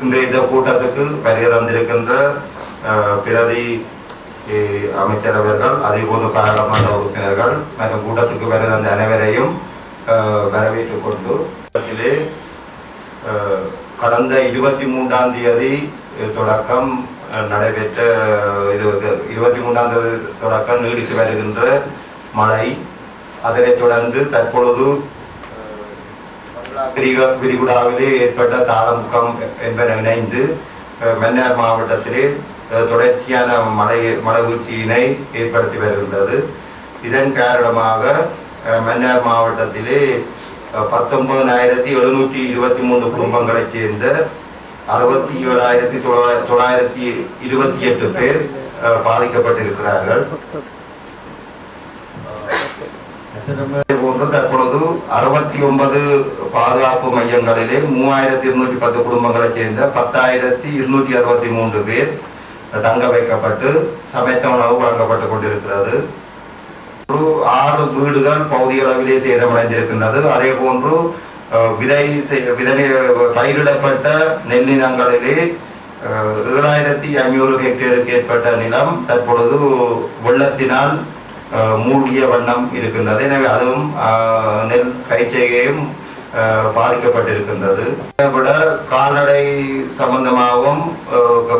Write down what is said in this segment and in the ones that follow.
இன்றைய இந்த கூட்டத்துக்கு வருகை வந்திருக்கின்ற அஹ், பிரதி அமைச்சர் அவர்கள் அதே பாராளுமன்ற உறுப்பினர்கள் மற்றும் கூட்டத்துக்கு வருகிற வந்த அனைவரையும் வரவேற்றுக் கொண்டு கடந்த இருபத்தி மூன்றாம் தேதி தொடக்கம் நடைபெற்ற இது இருபத்தி மூன்றாம் தேதி தொடக்கம் நீடித்து வருகின்ற மழை. அதனைத் தொடர்ந்து தற்பொழுது விரிக- விரிகுடாவிலே ஏற்பட்ட தாளமுக்கம் என்பன இணைந்து மன்னார் மாவட்டத்திலே தொடர்ச்சியான மழை மழை ஏற்படுத்தி வருகின்றது இதன் காரணமாக மன்னார் மாவட்டத்திலே பத்தொன்பதாயிரத்தி எழுநூற்றி இருபத்தி மூன்று குடும்பங்களைச் சேர்ந்த அறுபத்தி ஏழாயிரத்தி தொள்ளாயிரத்தி தொள்ளாயிரத்தி இருபத்தி எட்டு பேர் அஹ், பாதிக்கப்பட்டிருக்கிறார்கள் போன்று தற்பொழுது அறுபத்தி ஒன்பது பாதுகாப்பு மையங்களிலே மூவாயிரத்தி இருநூற்றி பத்து குடும்பங்களைச் சேர்ந்த பத்தாயிரத்தி இருநூற்றி அறுபத்தி மூன்று பேர் தங்க வைக்கப்பட்டு சமைத்த உணவு வழங்கப்பட்டுக் கொண்டிருக்கிறது. ஒரு ஆறு வீடுகள் பகுதி அளவிலே சேதமடைந்திருக்கின்றது. அதே போன்று அஹ், விதை விதை பயிரிடப்பட்ட நெல்லினங்களிலே அஹ், ஏழாயிரத்தி ஐநூறு ஹெக்டேருக்கு ஏற்பட்ட நிலம் தற்பொழுது வெள்ளத்தினால் மூழ்கிய வண்ணம் இருக்கின்றது. எனவே அதுவும் நெல் பயிற்சிகையும் பாதிக்கப்பட்டிருக்கின்றது. இதை விட கால்நடை சம்பந்தமாகவும்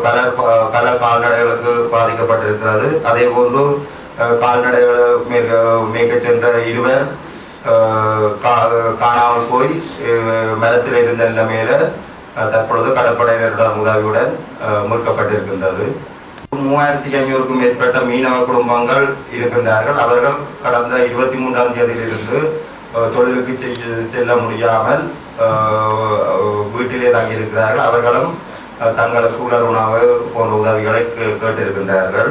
பல பல கால்நடைகளுக்கு பாதிக்கப்பட்டிருக்கிறது. அதே போன்று கால்நடைகளை கால்நடைகள் மிக மிக சென்ற இருவர் கா- காணாமல் போய் மரத்தில் இருந்த நிலைமையில தற்பொழுது கடற்படையினருடன் உதவியுடன் அஹ், மீட்கப்பட்டிருக்கின்றது. மூவாயிரத்தி ஐநூறுக்கும் மேற்பட்ட மீனவ குடும்பங்கள் இருக்கின்றார்கள். அவர்கள் கடந்த இருபத்தி மூன்றாம் தேதியிலிருந்து தொழிலுக்கு செல்ல முடியாமல் வீட்டிலே தங்கி இருக்கிறார்கள். அவர்களும் அஹ், தங்களுக்கு உணவு போன்ற உதவிகளை கே- கேட்டிருக்கின்றார்கள்.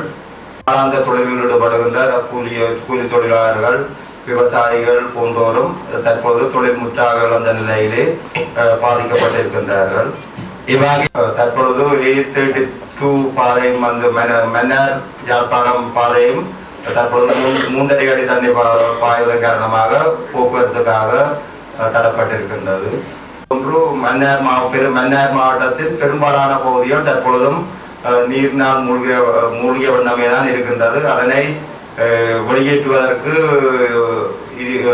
காலாந்த தொழிலில் ஈடுபடுகின்ற கூலி கூலி தொழிலாளர்கள் விவசாயிகள் போன்றோரும் தற்போது தொழில் முற்றாக இழந்த நிலையிலே பாதிக்கப்பட்டிருக்கின்றார்கள். இவ்வாறு தற்பொழுது எயிட் தேர்ட்டி டூ பாதையும் வந்து மன்னார் யாழ்ப்பாணம் பாதையும் தற்பொழுது மூன்றரை அடி தண்ணி பாய்வதன் காரணமாக போக்குவரத்துக்காக தரப்பட்டிருக்கின்றது தடப்பட்டிருக்கின்றது ஒன்று மன்னார் மாவட்ட மன்னார் மாவட்டத்தில் பெரும்பாலான பகுதிகள் தற்பொழுதும் அஹ், மூழ்கிய மூழ்கிய வண்ணமே தான் இருக்கின்றது அதனை அஹ், வெளியேற்றுவதற்கு இரு-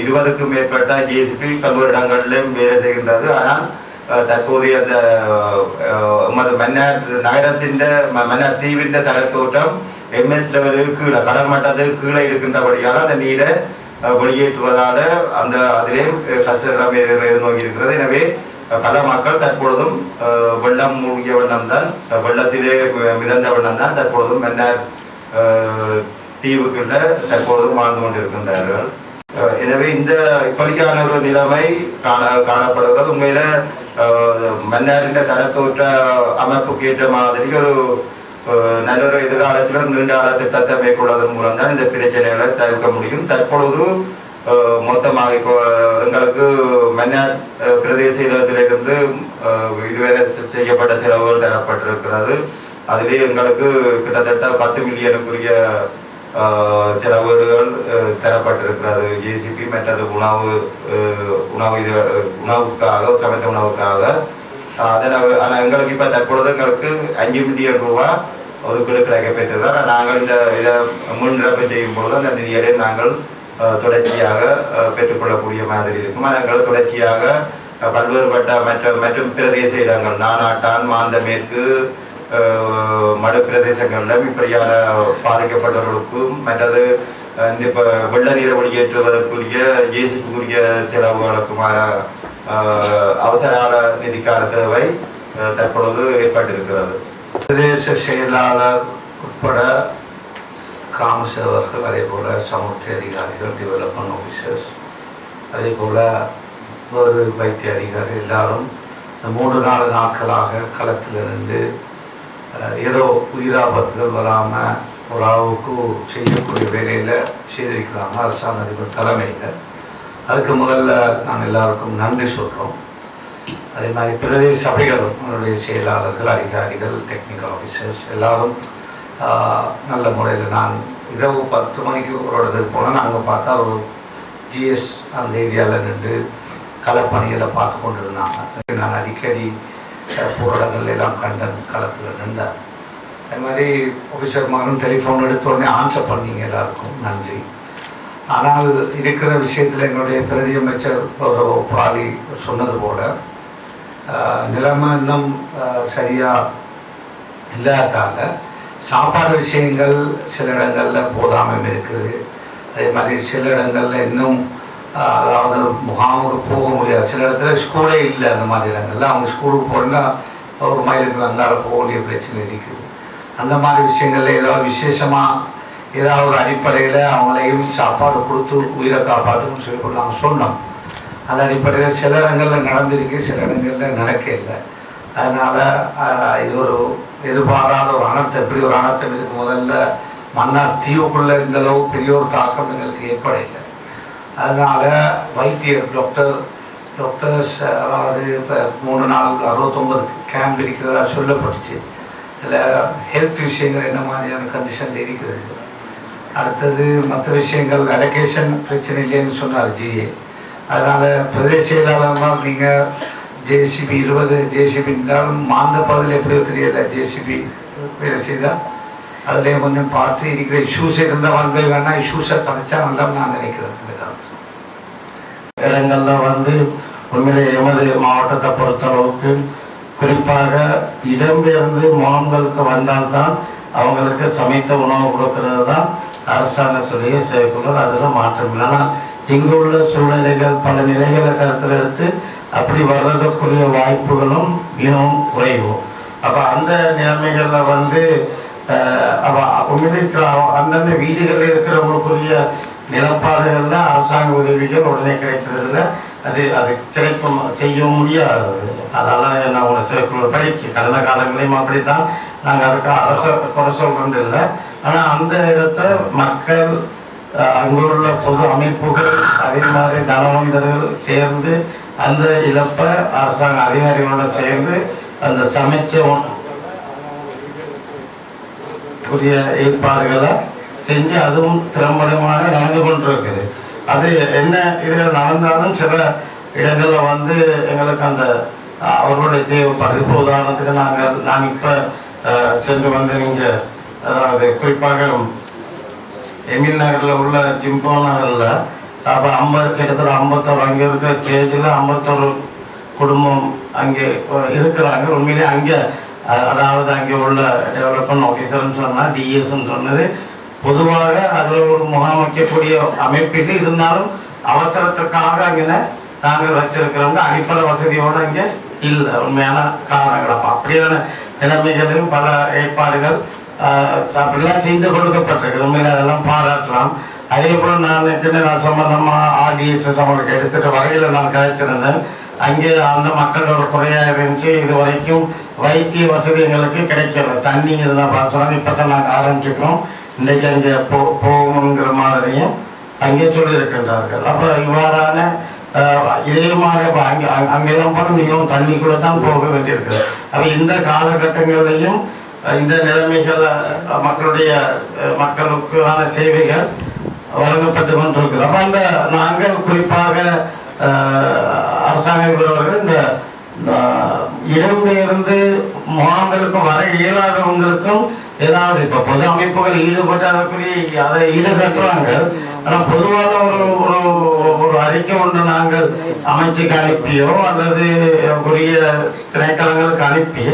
இருபதுக்கும் மேற்பட்ட ஜிஎஸ்பி பல்வேறு இடங்களிலும் வேலை செய்கின்றது ஆனால் தற்போதைய அந்த அஹ், மன்னார் நகரத்தின் ம- மன்னார் தீவின் தரத்தோட்டம் எம்எஸ் லெவலுக்கு கீழே கடல் மட்டத்துக்கு கீழே இருக்கின்றபடியால் அந்த நீரை வெளியேற்றுவதால அந்த அதிலே கஷ்டம் இருக்கிறது எனவே பல மக்கள் தற்பொழுதும் அஹ், வெள்ளம் மூழ்கிய வண்ணம் தான் வெள்ளத்திலே மிதந்த வண்ணம் தான் தற்பொழுதும் மன்னார் அஹ், தீவுக்குள்ள தற்பொழுதும் வாழ்ந்து கொண்டிருக்கின்றார்கள் அஹ், எனவே இந்த இப்படியான ஒரு நிலைமை காண காணப்படுகிறது உண்மையில மன்னாரின் தரத்தோற்ற அமைப்புக்கு ஏற்ற மாதிரி ஒரு நல்லொரு நல்ல ஒரு எதிர்காலத்தில் நீண்ட கால திட்டத்தை மேற்கொள்வதன் மூலம் தான் இந்த பிரச்சனைகளை தவிர்க்க முடியும் தற்பொழுது மொத்தமாக இப்போ எங்களுக்கு மன்னார் பிரதேச இடத்திலிருந்து அஹ், இதுவரை செய்யப்பட்ட செலவுகள் தரப்பட்டிருக்கிறது அதுவே எங்களுக்கு கிட்டத்தட்ட பத்து மில்லியனுக்குரிய செலவுகள் தரப்பட்டிருக்கிறது. ஜேசிபி மற்றது உணவு உணவு இது உணவுக்காக சமைத்த உணவுக்காக. அதில் ஆனால் எங்களுக்கு இப்போ தற்பொழுது எங்களுக்கு அஞ்சு மில்லியன் ரூபா ஒதுக்கீடு கிடைக்கப்பெற்றது நாங்கள் இந்த இதை முன்னிறப்பு செய்யும் பொழுது அந்த நிதியை நாங்கள் தொடர்ச்சியாக பெற்றுக்கொள்ளக்கூடிய மாதிரி இருக்கும். அதனால் தொடர்ச்சியாக பல்வேறுபட்ட மற்ற மற்றும் பிரதேச இடங்கள் நானாட்டான் மாந்த மேற்கு அஹ், மடு இப்படியான பாதிக்கப்பட்டவர்களுக்கும் மற்றது இந்த இப்போ வெள்ள நீரை வெளியேற்றுவதற்குரிய ஜேசிக்குரிய செலவுகளுக்குமான அஹ், அவசரகால நிதிக்கான தேவை தற்பொழுது ஏற்பட்டிருக்கிறது பிரதேச செயலாளர் உட்பட காமசேவர்கள் அதே போல் சமூக அதிகாரிகள் டெவலப்மெண்ட் ஆஃபீஸர்ஸ் அதே போல் வேறு வைத்திய அதிகாரி எல்லாரும் இந்த மூன்று நாலு நாட்களாக களத்தில் இருந்து ஏதோ உயிராபத்துகள் வராமல் ஒரு அளவுக்கு செய்யக்கூடிய வேலையில் செய்திருக்கிறாங்க அரசாங்க அதிபர் தலைமையில். அதுக்கு முதல்ல நான் எல்லாருக்கும் நன்றி சொல்கிறோம் அதே மாதிரி பிரதேச சபைகளும் அவருடைய செயலாளர்கள் அதிகாரிகள் டெக்னிக்கல் ஆஃபீஸர்ஸ் எல்லாரும் நல்ல முறையில் நான் இரவு பத்து மணிக்கு ஒரு இடத்துக்கு போனேன் நாங்கள் பார்த்தா ஒரு ஜிஎஸ் அந்த ஏரியாவில் நின்று களப்பணிகளை பார்த்து கொண்டு இருந்தாங்க நான் அடிக்கடி போராட்டங்கள் எல்லாம் கண்ட காலத்தில் நின்றார். அது மாதிரி ஆஃபீஸர்மாரும் டெலிஃபோன் எடுத்த உடனே ஆன்சர் பண்ணீங்க எல்லாருக்கும் நன்றி. ஆனால் இருக்கிற விஷயத்தில் எங்களுடைய பிரதி அமைச்சர் ஒரு பாலி சொன்னது போல நிலைமை இன்னும் சரியாக சரியா சாப்பாடு விஷயங்கள் சில இடங்களில் போதாமல் இருக்குது. அதே மாதிரி சில இடங்களில் இன்னும் அதாவது முகாமுக்கு போக முடியாது. சில இடத்துல ஸ்கூலே இல்லை அந்த மாதிரி இடங்கள்ல. அவங்க ஸ்கூலுக்கு போனா ஒரு மயிலுக்கு வந்தால் போக வேண்டிய பிரச்சனை இருக்குது. அந்த மாதிரி விஷயங்கள்ல ஏதாவது விசேஷமாக ஏதாவது ஒரு அடிப்படையில் அவங்களையும் சாப்பாடு கொடுத்து உயிரை காப்பாற்றணும்னு சொல்லி நாங்கள் சொன்னோம். அந்த அடிப்படையில் சில இடங்களில் நடந்திருக்கு சில இடங்களில் நடக்க இல்லை. அதனால் இது ஒரு எதிர்பாராத ஒரு அனர்த்தம். எப்படி ஒரு அனர்த்தம் இதுக்கு முதல்ல மன்னார் தீவுக்குள்ள இந்த அளவு பெரிய ஒரு தாக்கம் எங்களுக்கு ஏற்படவில்லை அதனால் வைத்தியர் டாக்டர் டாக்டர்ஸ் அதாவது இப்போ மூணு நாள் அறுபத்தொம்பது கேம்ப் இருக்கிறதா சொல்லப்பட்டுச்சு. இதில் ஹெல்த் விஷயங்கள் என்ன மாதிரியான கண்டிஷன் இருக்குது? அடுத்தது மற்ற விஷயங்கள் அலகேஷன் பிரச்சனை இல்லைன்னு சொன்னார் ஜிஏ அதனால் பிரதேச நீங்கள் ஜேசிபி இருபது ஜேசிபி இருந்தாலும் மாந்த பகுதியில் எப்படியோ தெரியலை ஜேசிபி வேலை செய்தால் அதுலேயும் கொஞ்சம் பார்த்து இருக்கிற இஷ்யூஸ் இருந்தால் வந்து வேணால் இஷ்யூஸை கரைச்சா நல்லா நான் நினைக்கிறேன் இடங்கள்ல வந்து உண்மையிலே எமது மாவட்டத்தை பொறுத்தளவுக்கு குறிப்பாக இடம்பெயர்ந்து முகாம்களுக்கு வந்தால்தான் அவங்களுக்கு சமைத்த உணவு கொடுக்கறது தான் அரசாங்கத்துடைய செயற்குழல் அதில் மாற்றம் இல்லை. ஆனால் இங்கு உள்ள சூழ்நிலைகள் பல நிலைகளை கருத்தில் எடுத்து அப்படி வர்றதுக்குரிய வாய்ப்புகளும் இன்னும் குறைவும் அப்போ அந்த நிலைமைகளில் வந்து அவ அந்தந்த வீடுகளில் இருக்கிறவங்களுக்குரிய நிலப்பாடுகள்ல அரசாங்க உதவிகள் உடனே கிடைக்கிறதுல அது அது கிடைக்கும் செய்ய முடியாது. அதெல்லாம் நான் ஒரு சிறப்பு படிக்க கடந்த காலங்களையும் அப்படித்தான். நாங்கள் அதுக்கு அரச குறை சொல்றது இல்லை. ஆனால் அந்த இடத்த மக்கள் அங்கே உள்ள பொது அமைப்புகள் அதே மாதிரி தனவந்தர்கள் சேர்ந்து அந்த இழப்பை அரசாங்க அதிகாரிகளோட சேர்ந்து அந்த சமைச்ச உரிய ஏற்பாடுகளை செஞ்சு அதுவும் திறம்படமாக நடந்து கொண்டிருக்குது. அது என்ன இதில் நடந்தாலும் சில இடங்கள்ல வந்து எங்களுக்கு அந்த அவர்களுடைய தேவைப்பாடு இப்போ உதாரணத்துக்கு நாங்கள் நான் இப்போ சென்று வந்து இங்கே அதாவது குறிப்பாக எமில் நகரில் உள்ள ஜிம்போ நகரில் அப்போ ஐம்பது கிட்டத்தட்ட ஐம்பத்தோரு அங்கே இருக்கிற ஸ்டேஜில் ஐம்பத்தோரு குடும்பம் அங்கே இருக்கிறாங்க. உண்மையிலே அங்கே அதாவது அங்கே உள்ள டெவலப்மெண்ட் ஆஃபீஸர்னு சொன்னால் டிஎஸ்ன்னு சொன்னது. பொதுவாக அதில் ஒரு முகாம் வைக்கக்கூடிய அமைப்பீடு இருந்தாலும் அவசரத்திற்காக அங்கே நாங்கள் வச்சிருக்கிறவங்க அடிப்படை வசதியோடு அங்கே இல்லை. உண்மையான காரணங்கள். அப்போ அப்படியான நிலைமைகளையும் பல ஏற்பாடுகள் அப்படிலாம் செய்து கொடுக்கப்பட்டிருக்கு உண்மையில அதெல்லாம் பாராட்டலாம். அதே போல் நான் நினைக்கிறேன் நான் சம்பந்தமாக ஆர்டிஎஸ்எஸ் அவங்களுக்கு எடுத்துகிட்ட வகையில் நான் கழிச்சிருந்தேன் அங்கே அந்த மக்களோட குறையாக இருந்துச்சு. இது வரைக்கும் வைத்திய வசதி எங்களுக்கு கிடைக்கல. தண்ணி இதெல்லாம் பார்த்து இப்போ தான் நாங்கள் ஆரம்பிச்சுக்கிறோம் இன்றைக்கி அங்கே போ போகணுங்கிற மாதிரியும் அங்கே சொல்லியிருக்கின்றார்கள். அப்போ இவ்வாறான ஆஹ், இதே மாதிரி அங்கே அங்க- அங்கெல்லாம் போன மிகவும் தண்ணிக்குள்ளே தான் போக வேண்டியிருக்குது. அப்போ இந்த காலகட்டங்களிலையும் இந்த நிலைமைகள் மக்களுடைய மக்களுக்கான சேவைகள் வழங்கப்பட்டு கொண்டிருக்கிறது அப்போ அந்த நாங்கள் குறிப்பாக அரசாங்க விரோதர்கள் இந்த இடம்பெயர்ந்து முகாம்களுக்கும் வர இயலாதவங்களுக்கும் ஏதாவது இப்ப பொது அமைப்புகள் ஈடுபட்டு அதற்குரிய அதை ஈடுகட்டுறாங்க. ஆனா பொதுவான ஒரு ஒரு ஒரு அறிக்கை ஒன்று நாங்கள் அமைச்சுக்கு அனுப்பியோ அல்லது உரிய திணைக்களங்களுக்கு அனுப்பி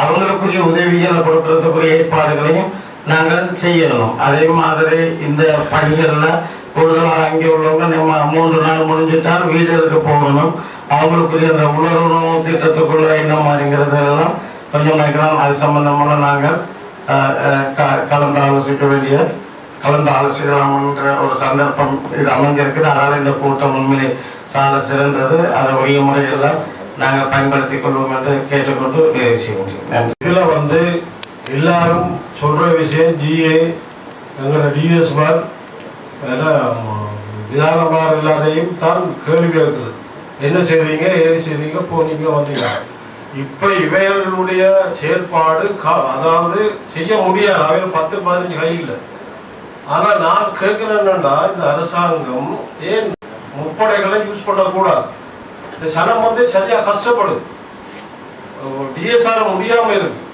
அவங்களுக்குரிய உதவிகளை கொடுக்கறதுக்குரிய ஏற்பாடுகளையும் நாங்கள் செய்யணும். அதே மாதிரி இந்த பணிகள்ல கூடுதலாக அங்கே உள்ளவங்க நம்ம மூன்று நாள் முடிஞ்சிட்டால் வீடுகளுக்கு போகணும். அவங்களுக்குரிய அந்த உணர்வு திட்டத்துக்குள்ள என்ன மாதிரிங்கிறது எல்லாம் கொஞ்சம் நினைக்கலாம். அது சம்பந்தமாக நாங்கள் க- கலந்து ஆலோசிக்க வேண்டிய கலந்து ஆலோசிக்கலாம்ன்ற ஒரு சந்தர்ப்பம் இது அமைஞ்சிருக்குது அதனால் இந்த கூட்டம் உண்மையிலே சால சிறந்தது. அதை உரிய முறையில் நாங்கள் பயன்படுத்திக் கொள்வோம் என்று கேட்டுக்கொண்டு நிறைவு செய்ய முடியும். வந்து எல்லாரும் சொல்ற விஷயம் ஜிஏ எங்களோட டிஎஸ்மார் விதானமார் இல்லாதையும் தான் கேள்வி கேட்குது என்ன செய்றீங்க ஏது செய்றீங்க போனீங்க வந்தீங்க. இப்போ இவைகளுடைய செயற்பாடு கா- அதாவது செய்ய முடியாது. அவைகள் பத்து பதினஞ்சு கை இல்லை. ஆனா நான் கேட்கிறேன் என்னன்னா இந்த அரசாங்கம் ஏன் முப்படைகளை யூஸ் பண்ணக்கூடாது? இந்த சனம் வந்து சரியா கஷ்டப்படுது. டிஎஸ்ஆர் முடியாமல் இருக்கு.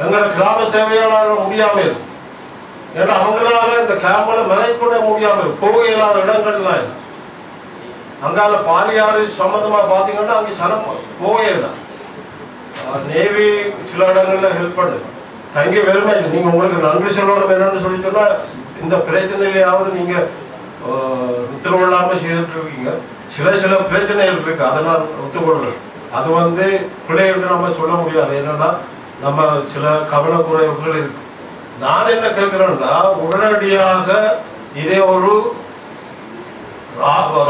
எங்களை கிராம சேவையாளர்கள் முடியாமல் இருக்கு. ஏன்னா அவங்களால இந்த கேம்பில் மேனேஜ் பண்ண போக இல்லாத இடங்கள்லாம் இருக்கு அங்கால பாலியாறு சம்பந்தமா பாத்தீங்கன்னா அங்கே சனம் போகவே இல்லை. நேவி சில இடங்கள்ல ஹெல்ப் பண்ணுது தங்கி வெறுமை இல்லை. நீங்க உங்களுக்கு நன்றி சொல்லணும் என்னன்னு சொல்லி சொன்னா இந்த பிரச்சனையிலையாவது நீங்க ஆஹ், செய்துட்டு இருக்கீங்க சில சில பிரச்சனைகள் இருக்கு. அதை நான் ஒத்துக்கொள்றேன் அது வந்து பிழை என்று நம்ம சொல்ல முடியாது. என்னன்னா நம்ம சில கவனக்குறைவுகள் இருக்கு. நான் என்ன கேட்கிறேன்னா உடனடியாக இதே ஒரு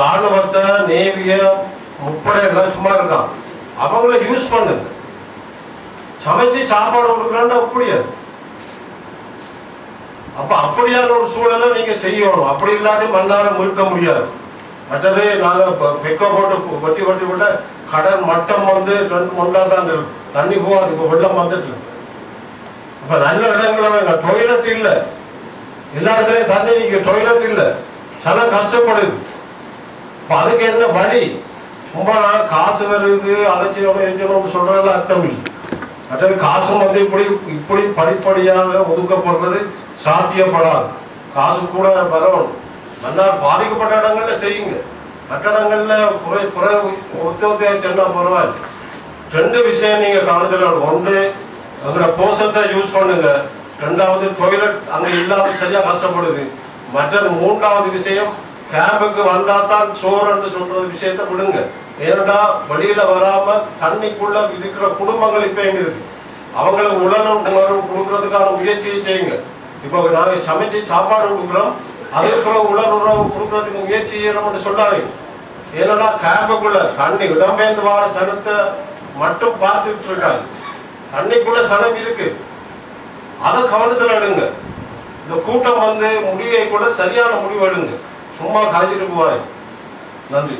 ராணுவத்தை நேவிய முப்படை எல்லாம் சும்மா இருக்கான். அவங்கள யூஸ் பண்ணுங்க சமைச்சு சாப்பாடு கொடுக்குறான்னு முடியாது அப்ப அப்படியான ஒரு சூழலை நீங்க செய்யணும். அப்படி இல்லாட்டி மண்ணார மீட்க முடியாது. மற்றது நாங்க வெக்க போட்டு வட்டி கொட்டி வெட்டி கடல் மட்டம் வந்து ரெண்டு தான் தண்ணி போகாது இப்ப வெள்ளம் வந்துட்டு இருக்கு. இப்ப நல்ல இடங்கள டொய்லெட் இல்லை. எல்லா இடத்துலயும் தண்ணி நீங்க டொய்லெட் இல்லை. சில கஷ்டப்படுது. இப்போ அதுக்கு என்ன வழி? சும்மா நான் காசு வருது அலைச்சணும் எஞ்சணும்னு சொல்றதுல அர்த்தம் இல்லை. மற்றது காசு வந்து இப்படி இப்படி படிப்படியாக ஒதுக்கப்படுறது சாத்தியப்படாது. காசு கூட வரணும். நல்லா பாதிக்கப்பட்ட இடங்கள்ல செய்யுங்க. மற்ற குறை குறை ஒத்துழையா சொன்னா பரவாயில்ல. ரெண்டு விஷயம் நீங்க கவனத்தில் ஒன்று அதோட ப்ரோசஸை யூஸ் பண்ணுங்க. ரெண்டாவது டொய்லெட் அங்கே இல்லாமல் சரியாக கஷ்டப்படுது. மற்றது மூன்றாவது விஷயம் கேம்புக்கு வந்தால் தான் சோறுன்னு சொல்றது விஷயத்தை விடுங்க. ஏன்னா வெளியில வராம தண்ணிக்குள்ள இருக்கிற குடும்பங்கள் இப்போ எங்க இருக்கு? அவங்களுக்கு உணர்வு உணர்வு கொடுக்கறதுக்கான முயற்சியை செய்யுங்க. இப்போ நாங்கள் சமைச்சு சாப்பாடு கொடுக்குறோம். அதுக்குள்ள உடல் உணவு கொடுக்கறதுக்கு முயற்சி செய்யணும்னு சொல்லாதீங்க. ஏன்னா கேம்புக்குள்ள தண்ணி இடம்பெயர்ந்து வார சனத்தை மட்டும் பார்த்துட்டு இருக்காங்க. தண்ணிக்குள்ள சனம் இருக்கு. அதை கவனத்தில் எடுங்க. இந்த கூட்டம் வந்து முடிவை கூட சரியான முடிவு எடுங்க சும்மா கலைஞ்சிட்டு போவாங்க நன்றி.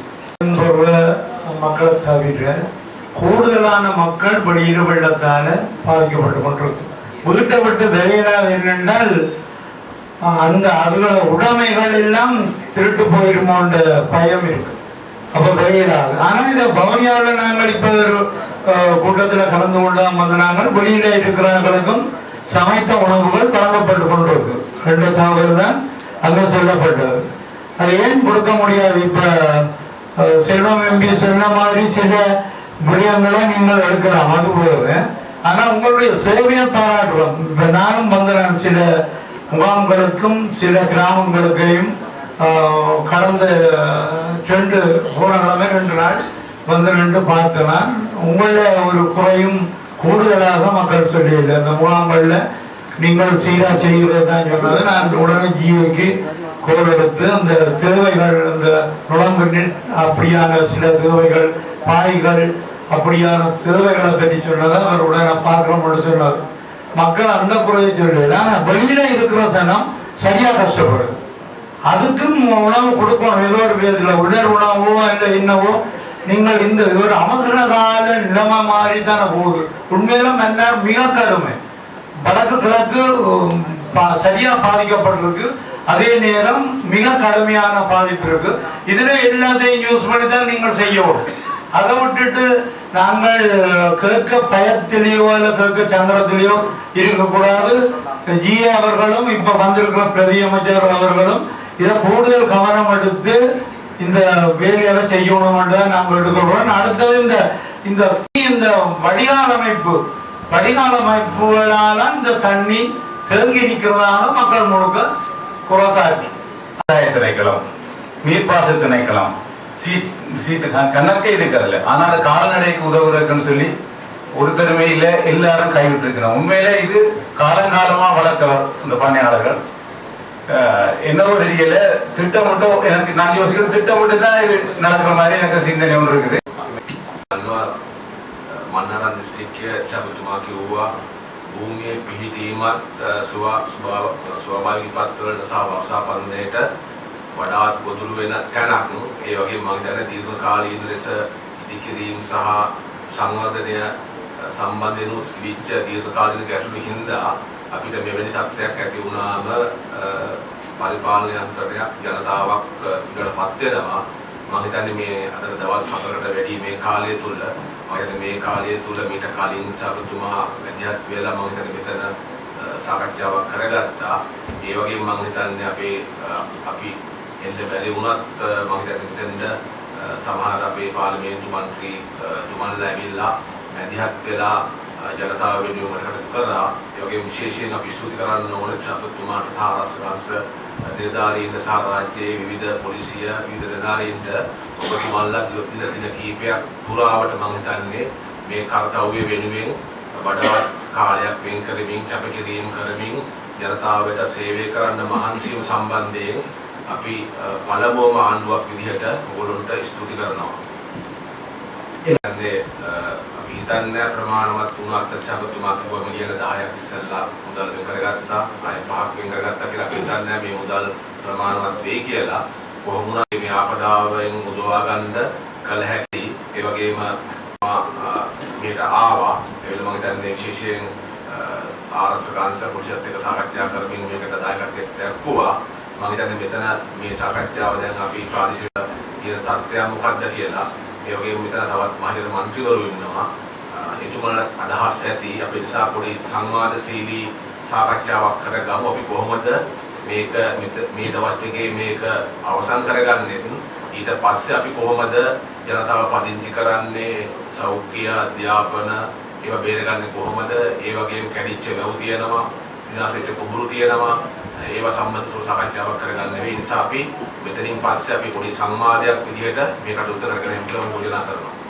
மக்களை தவிர கூடுதலான மக்கள் வெளியிட வெள்ளத்தால பாதிக்கப்பட்டு கொண்டிருக்கு வீட்டை விட்டு வெளியிடாது என்னென்றால் அந்த அதுகள உடைமைகள் எல்லாம் திருட்டு போயிருமோன்ற பயம் இருக்கு. அப்ப வெளியிடாது ஆனா இந்த பவனியாவில் நாங்கள் இப்ப ஒரு கூட்டத்தில் கலந்து கொண்டாம் வந்து நாங்கள் வெளியில இருக்கிறவர்களுக்கும் சமைத்த உணவுகள் வழங்கப்பட்டு கொண்டிருக்கு. ரெண்டு தகவல் தான் அங்க சொல்லப்பட்டது. அது ஏன் கொடுக்க முடியாது? இப்ப செல்வம் எம்பி சொன்ன மாதிரி சில விடயங்களை நீங்கள் எடுக்கலாம். அது போல ஆனா உங்களுடைய சேவையை பாராட்டுவோம். இப்ப நானும் வந்து நான் சில முகாம்களுக்கும் சில கிராமங்களுக்கையும் கடந்த ரெண்டு போன கிழமை ரெண்டு நாள் வந்து ரெண்டு பார்த்தேன் நான். ஒரு குறையும் கூடுதலாக மக்கள் சொல்லியில்லை அந்த முகாம்களில் நீங்கள் சீராக செய்கிறது தான் சொன்னது. நான் உடனே ஜியோக்கு கோல் எடுத்து அந்த தேவைகள் அந்த நுழம்பு அப்படியான சில தேவைகள் பாய்கள் அப்படியான தேவைகளை பற்றி சொன்னதை அவர் உடனே பார்க்கணும்னு சொன்னார். மக்கள் அந்த குறையை சொல்லல. வெளியில இருக்கிற சனம் சரியா கஷ்டப்படுது. அதுக்கும் உணவு கொடுக்கணும். ஏதோ ஒரு விதத்துல உடல் உணவோ இல்லை என்னவோ நீங்கள் இந்த ஒரு அவசர கால நிலைமை மாதிரி தானே போகுது. உண்மையிலும் என்ன மிக கடுமை. வடக்கு கிழக்கு பா- சரியா பாதிக்கப்பட்டிருக்கு. அதே நேரம் மிக கடுமையான பாதிப்பு இருக்கு. இதுல எல்லாத்தையும் யூஸ் பண்ணி தான் நீங்கள் செய்யணும் அதை விட்டுட்டு நாங்கள் கேட்க பயத்திலேயோ இல்லை கேட்க சந்திரத்திலேயோ இருக்கக்கூடாது. ஜி அவர்களும் இப்ப வந்திருக்கிற பிரதி அமைச்சர் அவர்களும் இதை கூடுதல் கவனம் எடுத்து இந்த வேலையெல்லாம் செய்யணும் நாங்கள் எடுக்கிறோம் அடுத்தது இந்த இந்த இந்த வடிகால் அமைப்பு. வடிகால் அமைப்புகளால இந்த தண்ணி தேங்கி நிற்கிறதாக மக்கள் முழுக்க குறசாட்டி விவசாய திணைக்களம் நீர்ப்பாச திணைக்கலாம் சீட் சீட்டு கணக்கே இருக்கிறதில்ல ஆனா அது கால்நடைக்கு உதவுறதுக்குன்னு சொல்லி ஒருத்தருமே இல்லை எல்லாரும் கைவிட்டு இருக்கிறோம் உண்மையிலே இது காலங்காலமா வளர்த்தவர் இந்த பணியாளர்கள். என்னவோ தெரியல திட்டமிட்டு எனக்கு நான் யோசிக்கிறது திட்டமிட்டு தான் இது நடக்கிற மாதிரி எனக்கு சிந்தனை ஒன்று இருக்குது දන්නවා මන්නරන් දිස්ත්‍රික්කය සැමතුමා කිව්වා භූමියේ පිහිටීමත් අ, ස්වා- ස්වා- ස්වාභාවික පත්වලට සහ වර්ෂාපන්දයට වඩාත් ගොදුරු වෙන තැනක් ඒ වගේ මම දැන දීර්ඝ කාලීන ලෙස ඉදිකිරීම සහ සංවර්ධනය අ, සම්බන්ධයෙන් විච්ච දීර්ඝ කාලීන ගැටලු හින්දා අපිට මෙවැනි තත්ත්වයක් ඇති වුණාම අ, පරිපාලන යන්ත්‍රයක් ජනතාවක් අ, ඉඩටපත් වෙනවා මම හිතන්නේ මේ අතර දවස් හතරකට වැඩි මේ කාලය තුල මම හිතන්නේ මේ කාලය තුල මීට කලින් සබතුමා මැදිහත් වෙලා මම හිතන්නේ මෙතන අ, සාකච්ඡාවක් කරගත්තා. ඒ වගේම මම හිතන්නේ අපේ අ, අපි එන්න බැරි වුණත් අ, මම හිතන්නේ මෙතනද අ, සමහර අපේ පාර්ලිමේන්තු මන්ත්‍රී අ, තුමන්ලා ඇවිල්ලා මැදිහත් වෙලා අ, ජනතාව වෙනුවෙන් කටයුතු කරා. ඒ වගේම විශේෂයෙන් අපි ස්තුති කරන්න ඕනේ සබතුමාට සහ රාජ්‍ය නිලධාරීන්ට සහ රාජ්‍යයේ විවිධ පොලිසිය විවිධ නිලධාරීන්ට ඔබතුමාලා දින දින කීපයක් පුරාවට මම හිතන්නේ මේ කාර්යය වෙනුවෙන් වඩාත් කාලයක් වෙන් කරමින් කැපකිරීම කරමින් ජනතාවට සේවය කරන්න මහන්සි වීම සම්බන්ධයෙන් අපි අ, පළමුවම ආණ්ඩුවක් විදිහට ඔයගොල්ලන්ට ස්තුති කරනවා. එන්නේ අපි හිතන්නේ ප්‍රමාණවත් වුණාට සබතුමා කිව්ව මිලියන 10ක් ඉස්සෙල්ලා මුදල් වෙන් කරගත්තා. ආය පහක් වෙන් කරගත්තා කියලා අපි හිතන්නේ මේ මුදල් ප්‍රමාණවත් වෙයි කියලා. කොහොම වුණත් මේ ආපදාවෙන් මුදවා ගන්න කල හැකි. ඒ වගේම මා, අ, මේට ආවා. ඒ වෙලම මම හිතන්නේ විශේෂයෙන් අ, ආරක්ෂක අංශ පොලිසියත් එක්ක සාකච්ඡා කරමින් මේකට දායකත්වයක් දක්වුවා. මම හිතන්නේ මෙතන මේ සාකච්ඡාව දැන් අපි ප්‍රාදේශීය කියන තත්ත්වය මොකක්ද කියලා ඒ වගේම මෙතන තවත් මහින්ද මන්ත්‍රීවරු ඉන්නවා. එතුමාලට අදහස් ඇති අපි නිසා පොඩි සංවාදශීලී සාකච්ඡාවක් කරගමු. අපි කොහොමද මේක මෙත- මේ දවස් දෙකේ මේක අවසන් කරගන්නේ? ඊට පස්සේ අපි කොහොමද ජනතාව පදිංචි කරන්නේ? සෞඛ්‍ය, අධ්‍යාපන ඒවා බේරගන්නේ කොහොමද? ඒ වගේම කැඩිච්ච වැව් තියෙනවා. විනාශ වෙච්ච කුඹුරු තියෙනවා. ඒවා සම්බන්ධව සාකච්ඡාවක් කරගන්න වෙයි. නිසා අපි මෙතනින් පස්සේ අපි පොඩි සංවාදයක් විදිහට මේකට උත්තර කරගෙන යන්න යෝජනා කරනවා.